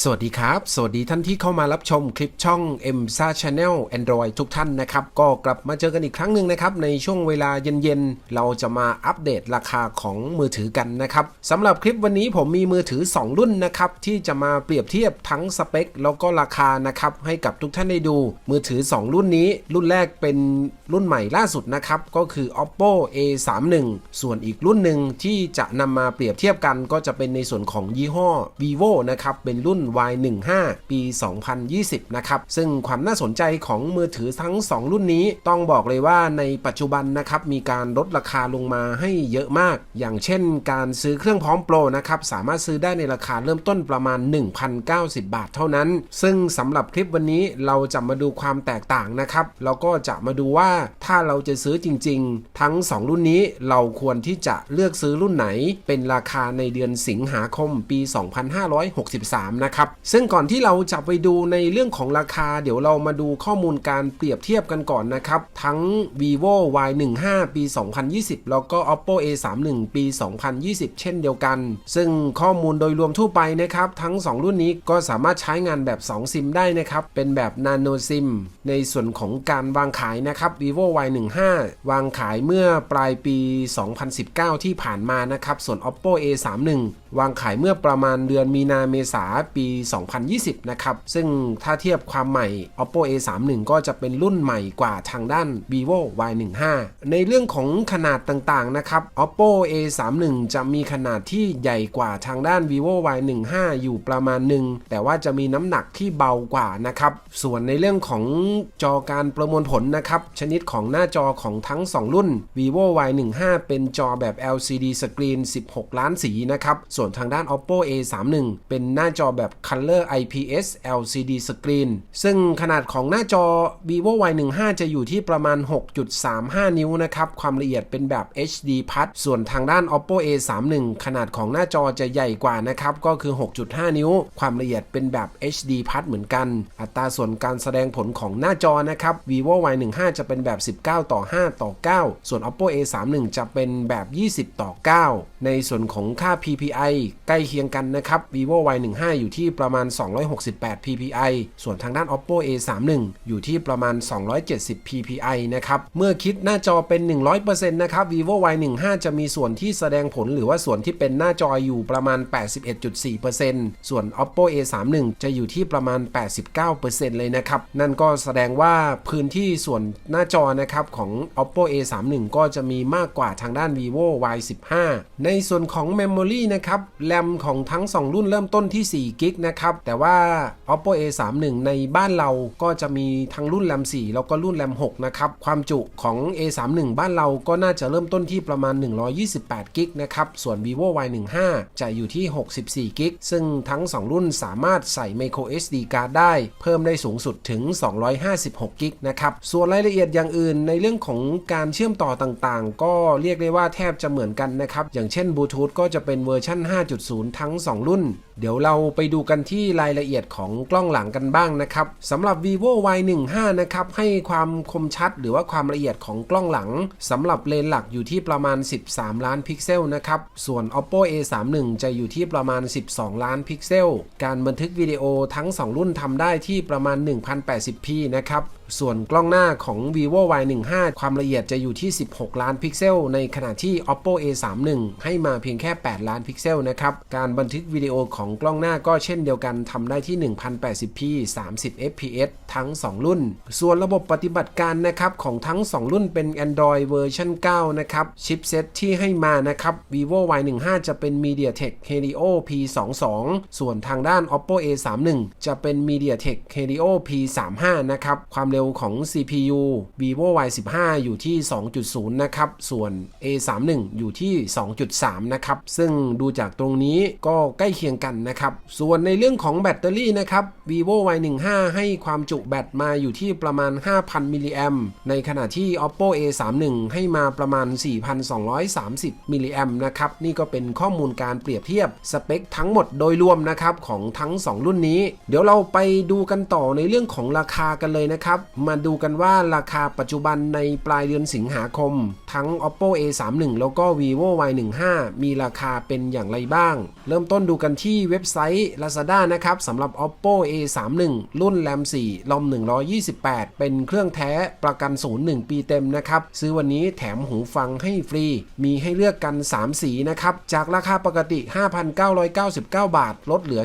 สวัสดีครับ สวัสดีท่านที่เข้ามารับชมคลิปช่อง m s a Channel Android ทุกท่านนะครับ ก็กลับมาเจอกันอีกครั้งหนึ่งนะครับ ในช่วงเวลาเย็นๆ เราจะมาอัปเดตราคาของมือถือกันนะครับสำหรับคลิปวันนี้ผมมีมือถือ 2 รุ่นนะครับ ที่จะมาเปรียบเทียบทั้งสเปค แล้วก็ราคานะครับ ให้กับทุกท่านได้ดู มือถือ 2 รุ่นนี้ รุ่นแรกเป็นรุ่นใหม่ล่าสุดนะครับก็คือ oppo a31 ส่วนอีกรุ่นหนึ่งที่จะนำมาเปรียบเทียบกัน ก็จะเป็นในส่วนของยี่ห้อ vivo นะครับเป็นรุ่น Y15 ปี 2020 นะครับ ซึ่งความน่าสนใจของมือถือทั้ง 2 รุ่นนี้ ต้องบอกเลยว่าในปัจจุบันนะครับ มีการลดราคาลงมาให้เยอะมาก อย่างเช่นการซื้อเครื่องพร้อมโปรนะครับ สามารถซื้อได้ในราคาเริ่มต้นประมาณ 1,090 บาทเท่านั้น ซึ่งสำหรับคลิปวันนี้เราจะมาดูความแตกต่างนะครับ แล้วก็จะมาดูว่าถ้าเราจะซื้อจริง ๆ ทั้ง 2 รุ่นนี้เราควรที่จะเลือกซื้อรุ่นไหน เป็นราคาในเดือนสิงหาคมปี 2563 นะครับซึ่งก่อนที่เราจะไปดูในเรื่องของราคา เดี๋ยวเรามาดูข้อมูลการเปรียบเทียบกันก่อนนะครับ ทั้ง vivo y15 ปี 2020 แล้วก็ oppo a31 ปี 2020 เช่นเดียวกัน ซึ่งข้อมูลโดยรวมทั่วไปนะครับ ทั้ง 2 รุ่นนี้ก็สามารถใช้งานแบบ 2 ซิมได้นะครับ เป็นแบบ nano sim ในส่วนของการวางขายนะครับ vivo y15 วางขายเมื่อปลายปี 2019 ที่ผ่านมานะครับ ส่วน oppo a31 วางขายเมื่อประมาณเดือนมีนาเมษาปี 2020 นะครับ ซึ่งถ้าเทียบความใหม่ oppo a31 ก็จะเป็นรุ่นใหม่กว่าทางด้าน vivo y15 ในเรื่องของขนาดต่างๆ นะครับ oppo a31 จะมีขนาดที่ใหญ่กว่าทางด้าน vivo y15 อยู่ประมาณหนึ่งแต่ว่าจะมีน้ำหนักที่เบากว่านะครับ ส่วนในเรื่องของจอการประมวลผลนะครับ ชนิดของหน้าจอของทั้ง 2 รุ่น vivo y15 เป็นจอแบบ LCD สกรีน16 ล้านสีนะครับส่วนวนทางด้าน oppo a31 เป็นหน้าจอแบบ Color IPS LCD สกรีนซึ่งขนาดของหน้าจอ vivo y15 จะอยู่ที่ประมาณ 6.35 นิ้วนะครับ ความละเอียดเป็นแบบ HD Plus ส่วนทางด้าน oppo a31 ขนาดของหน้าจอจะใหญ่กว่านะครับ ก็คือ 6.5 นิ้ว ความละเอียดเป็นแบบ HD Plus เหมือนกัน อัตราส่วนการแสดงผลของหน้าจอนะครับ vivo y15 จะเป็นแบบ 19 ต่อ 5 ต่อ 9 ส่วน oppo a31 จะเป็นแบบ 20 ต่อ 9 ในส่วนของค่า PPI ใกล้เคียงกันนะครับ vivo y15 อยู่ที่ประมาณ 268 PPI ส่วนทางด้าน oppo a31 อยู่ที่ประมาณ 270 PPI นะครับ เมื่อคิดหน้าจอเป็น 100%นะครับ vivo y15 จะมีส่วนที่แสดงผลหรือว่าส่วนที่เป็นหน้าจออยู่ประมาณ 81.4%ส่วน oppo a31 จะอยู่ที่ประมาณ 89%เลยนะครับ นั่นก็แสดงว่าพื้นที่ส่วนหน้าจอนะครับของ oppo a31 ก็จะมีมากกว่าทางด้าน vivo y15 ในส่วนของ memory นะครับแรมของทั้ง 2 รุ่นเริ่มต้นที่4กิกนะครับ แต่ว่า oppo a31 ในบ้านเราก็จะมีทั้งรุ่นแรม4แล้วก็รุ่นแรม6นะครับ ความจุของ a31 บ้านเราก็น่าจะเริ่มต้นที่ประมาณ 128กิกนะครับ ส่วน vivo y15 จะอยู่ที่ 64กิกซึ่งทั้ง 2 รุ่นสามารถใส่ micro SD card ได้ เพิ่มได้สูงสุดถึง 256กิกนะครับ ส่วนรายละเอียดอย่างอื่นในเรื่องของการเชื่อมต่อต่างๆ ก็เรียกได้ว่าแทบจะเหมือนกันนะครับ อย่างเช่นบลูทูธก็จะเป็นเวอร์ชัน5.0 ทั้ง 2 รุ่นเดี๋ยวเราไปดูกันที่รายละเอียดของกล้องหลังกันบ้างนะครับสำหรับ vivo y15 นะครับให้ความคมชัดหรือว่าความละเอียดของกล้องหลังสำหรับเลนส์หลักอยู่ที่ประมาณ 13 ล้านพิกเซลนะครับส่วน oppo a31 จะอยู่ที่ประมาณ 12 ล้านพิกเซล การบันทึกวิดีโอทั้ง 2 รุ่นทำได้ที่ประมาณ 1080p นะครับส่วนกล้องหน้าของ vivo y15 ความละเอียดจะอยู่ที่ 16 ล้านพิกเซล ในขณะที่ oppo a31 ให้มาเพียงแค่ 8 ล้านพิกเซลนะครับการบันทึกวิดีโอของของกล้องหน้าก็เช่นเดียวกันทำได้ที่ 1080p 30 fps ทั้ง 2 รุ่น ส่วนระบบปฏิบัติการนะครับของทั้ง 2 รุ่นเป็น Android เวอร์ชัน9นะครับชิปเซตที่ให้มานะครับ vivo y15 จะเป็น MediaTek Helio P22 ส่วนทางด้าน oppo a31 จะเป็น MediaTek Helio P35 นะครับความเร็วของ CPU vivo y15 อยู่ที่ 2.0 นะครับ ส่วน a31 อยู่ที่ 2.3 นะครับ ซึ่งดูจากตรงนี้ก็ใกล้เคียงกันนะครับ ส่วนในเรื่องของแบตเตอรี่นะครับ vivo y15 ให้ความจุแบตมาอยู่ที่ประมาณ 5,000 มิลลิแอมในขณะที่ oppo a31 ให้มาประมาณ 4,230 มิลลิแอมนะครับ นี่ก็เป็นข้อมูลการเปรียบเทียบสเปคทั้งหมดโดยรวมนะครับของทั้ง 2 รุ่นนี้ เดี๋ยวเราไปดูกันต่อในเรื่องของราคากันเลยนะครับ มาดูกันว่าราคาปัจจุบันในปลายเดือนสิงหาคม ทั้ง oppo a31 แล้วก็ vivo y15 มีราคาเป็นอย่างไรบ้าง เริ่มต้นดูกันที่ที่เว็บไซต์ Lazada นะครับสำหรับ Oppo A31 รุ่น RAM 4ลอม128 เป็นเครื่องแท้ประกันศูนย์1ปีเต็มนะครับ ซื้อวันนี้แถมหูฟังให้ฟรี มีให้เลือกกัน 3 สีนะครับ จากราคาปกติ 5,999 บาท ลดเหลือ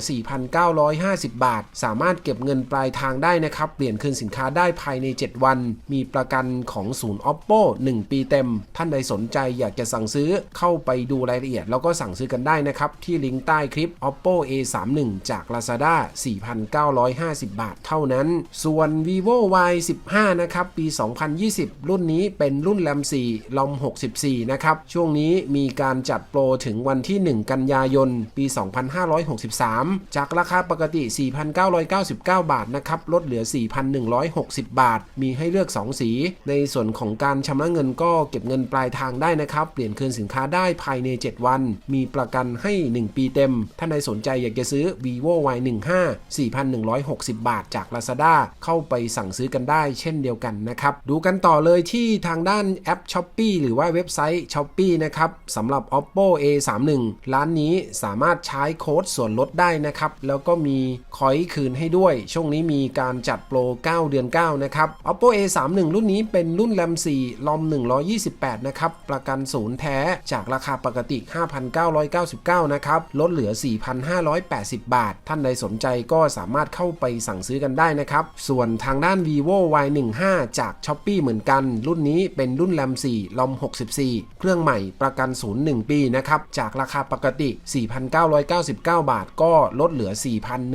4,950 บาท สามารถเก็บเงินปลายทางได้นะครับ เปลี่ยนคืนสินค้าได้ภายใน 7 วัน มีประกันของศูนย์ Oppo 1 ปีเต็ม ท่านใดสนใจอยากจะสั่งซื้อเข้าไปดูรายละเอียด แล้วก็สั่งซื้อกันได้นะครับที่ลิงก์ใต้คลิป Oppo A31 จาก Lazada 4,950 บาทเท่านั้น ส่วน vivo Y15 นะครับ ปี 2020 รุ่นนี้เป็นรุ่น RAM 4ลอม64 นะครับ ช่วงนี้มีการจัดโปรถึงวันที่ 1 กันยายน ปี 2563 จากราคาปกติ 4,999 บาทนะครับ ลดเหลือ 4,160 บาท มีให้เลือก 2 สี ในส่วนของการชำระเงินก็เก็บเงินปลายทางได้นะครับ เปลี่ยนคืนสินค้าได้ภายใน 7 วัน มีประกันให้ 1 ปีเต็มท่านใดสนใจอยากจะซื้อ vivo Y15 4,160 บาทจาก Lazada เข้าไปสั่งซื้อกันได้เช่นเดียวกันนะครับ ดูกันต่อเลยที่ทางด้านแอป s h o p e e หรือว่าเว็บไซต์ s h o p e e นะครับสำหรับ oppo a31 ร้านนี้สามารถใช้โค้ดส่วนลดได้นะครับ แล้วก็มีคอยคืนให้ด้วย ช่วงนี้มีการจัดโปร 9 เดือน 9 นะครับ oppo a31 รุ่นนี้เป็นรุ่น RAM 4ลอม128 นะครับ ประกันศูนย์แท้จากราคาปกติ 5,999 นะครับ ลดเหลือ 4,500 4,580 บาท ท่านใดสนใจก็สามารถเข้าไปสั่งซื้อกันได้นะครับ ส่วนทางด้าน vivo y15 จาก s h o p e e เหมือนกัน รุ่นนี้เป็นรุ่น RAM 4ลอม64 เครื่องใหม่ประกันศูนย์1ปีนะครับ จากราคาปกติ 4,999 บาท ก็ลดเหลือ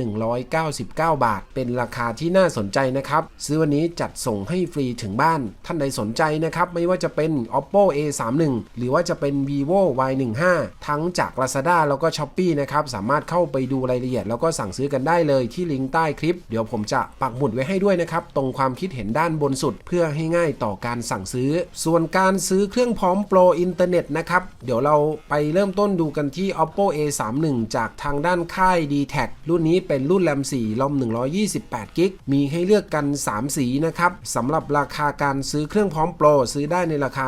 4,199 บาท เป็นราคาที่น่าสนใจนะครับซื้อวันนี้จัดส่งให้ฟรีถึงบ้าน ท่านใดสนใจนะครับ ไม่ว่าจะเป็น oppo a31 หรือว่าจะเป็น vivo y15 ทั้งจาก lazada แล้วก็ shopee นะครับสามารถเข้าไปดูรายละเอียด แล้วก็สั่งซื้อกันได้เลยที่ลิงก์ใต้คลิป เดี๋ยวผมจะปักหมุดไว้ให้ด้วยนะครับ ตรงความคิดเห็นด้านบนสุด เพื่อให้ง่ายต่อการสั่งซื้อ ส่วนการซื้อเครื่องพร้อมโปรอินเทอร์เน็ตนะครับ เดี๋ยวเราไปเริ่มต้นดูกันที่ oppo a31 จากทางด้านค่าย d t a c รุ่นนี้เป็นรุ่น RAM 4ลอม128กิกมีให้เลือกกัน 3 สีนะครับสำหรับราคาการซื้อเครื่องพร้อมโปรซื้อได้ในราคา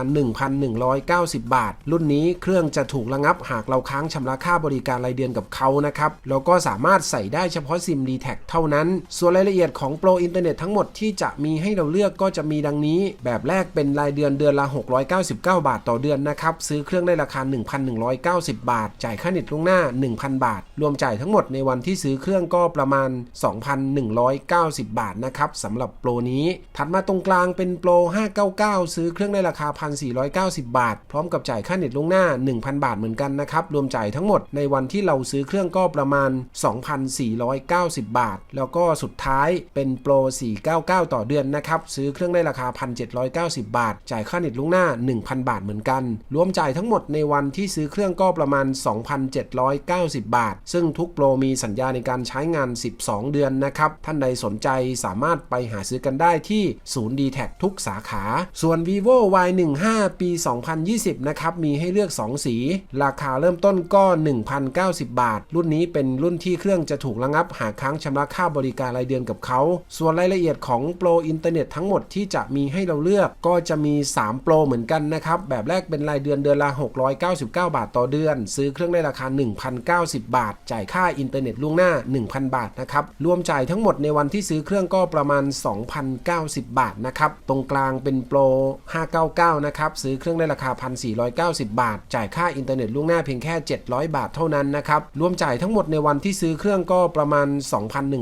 1,190 บาท รุ่นนี้เครื่องจะถูกระงับหากเราค้างชำระค่าบริการรายเดือนกับเขานะครับ แล้วก็สามารถใส่ได้เฉพาะซิม d t a c เท่านั้น ส่วนรายละเอียดของโปรอินเทอร์เน็ตทั้งหมดที่จะมีให้เราเลือกก็จะมีดังนี้ แบบแรกเป็นรายเดือนเดือนละ 699 บาทต่อเดือนนะครับ ซื้อเครื่องได้ราคา 1,190 บาท จ่ายค่าเน็ตล่วงหน้า 1,000 บาท รวมจ่ายทั้งหมดในวันที่ซื้อเครื่องก็ประมาณ 2,190 บาทนะครับสำหรับโปรนี้ ถัดมาตรงกลางเป็นโปร 599 ซื้อเครื่องได้ราคา 1,490 บาท พร้อมกับจ่ายค่าเน็ตล่วงหน้า 1,000 บาทเหมือนกันนะครับรวมจ่ายทั้งหมดในวันที่เราซื้อเครื่องก็ประมาณ 2,490 บาท แล้วก็สุดท้ายเป็นโปร 499 ต่อเดือนนะครับ ซื้อเครื่องได้ราคา 1,790 บาท จ่ายค่าเน็ตล่วงหน้า 1,000 บาทเหมือนกัน รวมจ่ายทั้งหมดในวันที่ซื้อเครื่องก็ประมาณ 2,790 บาท ซึ่งทุกโปรมีสัญญาในการใช้งาน 12 เดือนนะครับ ท่านใดสนใจสามารถไปหาซื้อกันได้ที่ศูนย์ d t แททุกสาขา ส่วน vivo y15 ปี 2020 นะครับ มีให้เลือก 2 สี ราคาเริ่มต้นก็ 1,090 บาทรุ่นนี้เป็นรุ่นที่เครื่องจะถูกระงับหากค้างชำระค่าบริการรายเดือนกับเขา ส่วนรายละเอียดของโปรอินเทอร์เน็ตทั้งหมดที่จะมีให้เราเลือกก็จะมี 3 โปรเหมือนกันนะครับ แบบแรกเป็นรายเดือนเดือนละ 699 บาทต่อเดือน ซื้อเครื่องได้ราคา 1,090 บาท จ่ายค่าอินเทอร์เน็ตล่วงหน้า 1,000 บาทนะครับ รวมจ่ายทั้งหมดในวันที่ซื้อเครื่องก็ประมาณ 2,090 บาทนะครับ ตรงกลางเป็นโปร 599 นะครับ ซื้อเครื่องได้ราคา 1,490 บาท จ่ายค่าอินเทอร์เน็ตล่วงหน้าเพียงแค่ 700 บาทเท่านั้นนะครับ รวมจ่าย่ายทั้งหมดในวันที่ซื้อเครื่องก็ประมาณ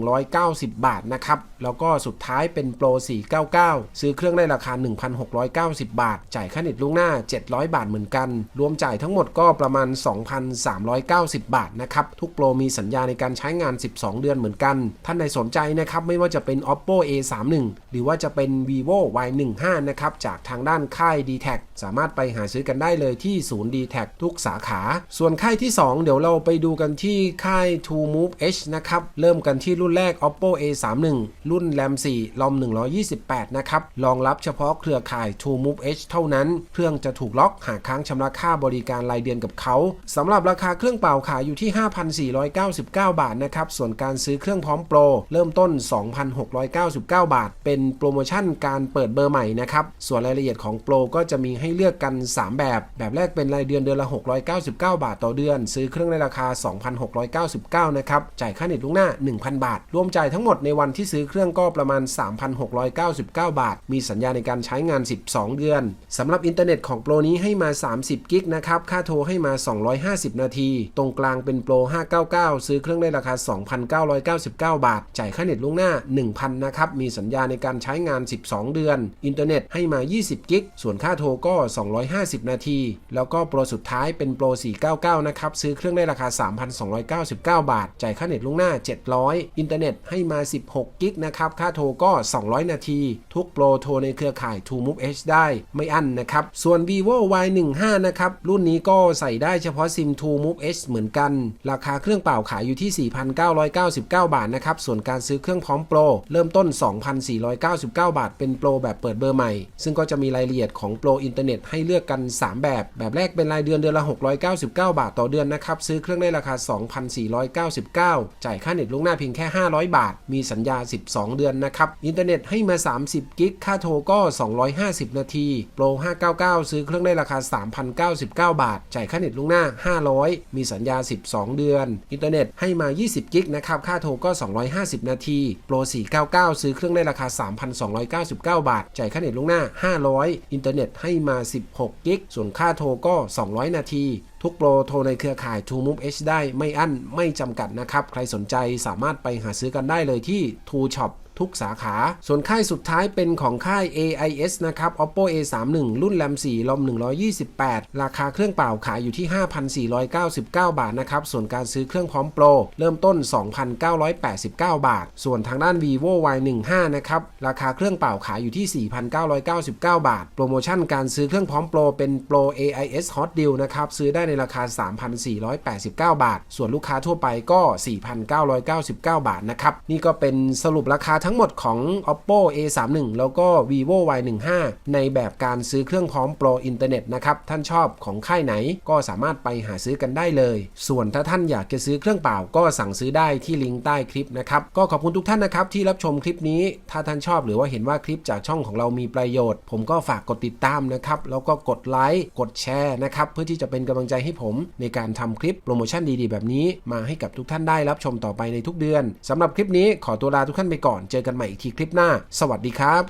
2,190 บาทนะครับ แล้วก็สุดท้ายเป็นโปร 499 ซื้อเครื่องได้ราคา 1,690 บาท จ่ายค่าเน็ตล่วงหน้า 700 บาทเหมือนกัน รวมจ่ายทั้งหมดก็ประมาณ 2,390 บาทนะครับ ทุกโปรมีสัญญาในการใช้งาน 12 เดือนเหมือนกัน ท่านใดสนใจนะครับ ไม่ว่าจะเป็น oppo a31 หรือว่าจะเป็น vivo y15 นะครับจากทางด้านค่าย d t แทสามารถไปหาซื้อกันได้เลยที่ศูนย์ d t แททุกสาขา ส่วนค่ายที่ 2 เดี๋ยวเราไปดูกันที่ค่าย To Move H นะครับ เริ่มกันที่รุ่นแรก oppo a31 รุ่น RAM 4 ROM 128 นะครับ รองรับเฉพาะเครือข่าย True Move Edge เท่านั้น เครื่องจะถูกล็อกหากค้างชำระค่าบริการรายเดือนกับเขาสำหรับราคาเครื่องเปล่าขายอยู่ที่ 5,499 บาทนะครับ ส่วนการซื้อเครื่องพร้อมโปร เริ่มต้น 2,699 บาท เป็นโปรโมชั่นการเปิดเบอร์ใหม่นะครับ ส่วนรายละเอียดของโปรก็จะมีให้เลือกกัน 3 แบบ แบบแรกเป็นรายเดือนเดือนละ 699 บาทต่อเดือน ซื้อเครื่องในราคา2,699 นะครับ จ่ายค่าเน็ตล่วงหน้า 1,000 บาท รวมจ่ายทั้งหมดในวันที่ซื้อเครื่องก็ประมาณ 3,699 บาท มีสัญญาในการใช้งาน 12 เดือนสำหรับอินเทอร์เน็ตของโปรนี้ให้มา 30 กิกนะครับ ค่าโทรให้มา 250 นาที ตรงกลางเป็นโปร 599 ซื้อเครื่องได้ราคา 2,999 บาท จ่ายค่าเน็ตล่วงหน้า 1,000 นะครับ มีสัญญาในการใช้งาน 12 เดือน อินเทอร์เน็ตให้มา 20 กิก ส่วนค่าโทรก็ 250 นาที แล้วก็โปรสุดท้ายเป็นโปร 499 นะครับ ซื้อเครื่องได้ราคา299 บาท จ่ายค่าเน็ตล่วงหน้า 700 อินเทอร์เน็ตให้มา 16 กิกนะครับ ค่าโทรก็ 200 นาที ทุกโปรโทรในเครือข่าย True Move Edge ได้ไม่อั้นนะครับ ส่วน vivo y15 นะครับ รุ่นนี้ก็ใส่ได้เฉพาะซิม True Move Edge เหมือนกัน ราคาเครื่องเปล่าขายอยู่ที่ 4,999 บาทนะครับ ส่วนการซื้อเครื่องพร้อมโปร เริ่มต้น 2,499 บาท เป็นโปรแบบเปิดเบอร์ใหม่ ซึ่งก็จะมีรายละเอียดของโปรอินเทอร์เน็ตให้เลือกกัน 3 แบบ แบบแรกเป็นรายเดือนเดือนละ 699 บาทต่อเดือนนะครับ ซื้อเครื่องได้ราคา2,499 จ่ายค่าเน็ตล่วงหน้าเพียงแค่ 500 บาท มีสัญญา 12 เดือนนะครับ อินเทอร์เน็ตให้มา 30 กิก ค่าโทรก็ 250 นาที โปร 599 ซื้อเครื่องได้ราคา 3,099 บาท จ่ายค่าเน็ตล่วงหน้า 500 มีสัญญา 12 เดือน อินเทอร์เน็ตให้มา 20 กิกนะครับ ค่าโทรก็ 250 นาที โปร 499 ซื้อเครื่องได้ราคา 3,299 บาท จ่ายค่าเน็ตล่วงหน้า 500 อินเทอร์เน็ตให้มา 16 กิก ส่วนค่าโทรก็ 200 นาที ทุกโปรโทรในเครือข่าย True Move H ได้ไม่อั้นไม่จำกัดนะครับ ใครสนใจสามารถไปหาซื้อกันได้เลยที่ True Shop ทุกสาขา ส่วนค่ายสุดท้ายเป็นของค่าย AIS นะครับ Oppo A31 รุ่น RAM 4 ROM 128 ราคาเครื่องเปล่าขายอยู่ที่ 5,499 บาทนะครับ ส่วนการซื้อเครื่องพร้อมโปร เริ่มต้น 2,989 บาท ส่วนทางด้าน vivo Y15 นะครับ ราคาเครื่องเปล่าขายอยู่ที่ 4,999 บาท โปรโมชั่นการซื้อเครื่องพร้อมโปรเป็นโปร AIS Hot Deal นะครับ ซื้อได้ในราคา 3,489 บาท ส่วนลูกค้าทั่วไปก็ 4,999 บาทนะครับ นี่ก็เป็นสรุปราคาทั้งหมดของ oppo a31 แล้วก็ vivo y15 ในแบบการซื้อเครื่องพร้อมโปรอินเทอร์เน็ตนะครับ ท่านชอบของค่ายไหนก็สามารถไปหาซื้อกันได้เลย ส่วนถ้าท่านอยากจะซื้อเครื่องเปล่าก็สั่งซื้อได้ที่ลิงก์ใต้คลิปนะครับ ก็ขอบคุณทุกท่านนะครับที่รับชมคลิปนี้ ถ้าท่านชอบหรือว่าเห็นว่าคลิปจากช่องของเรามีประโยชน์ ผมก็ฝากกดติดตามนะครับ แล้วก็กดไลค์กดแชร์นะครับเพื่อที่จะเป็นกำลังใจให้ผมในการทำคลิปโปรโมชั่นดีๆ แบบนี้ มาให้กับทุกท่านได้รับชมต่อไปในทุกเดือนสำหรับคลิปนี้ขอตัวลาทุกท่านไปก่อนเจอกันใหม่อีกทีคลิปหน้า สวัสดีครับ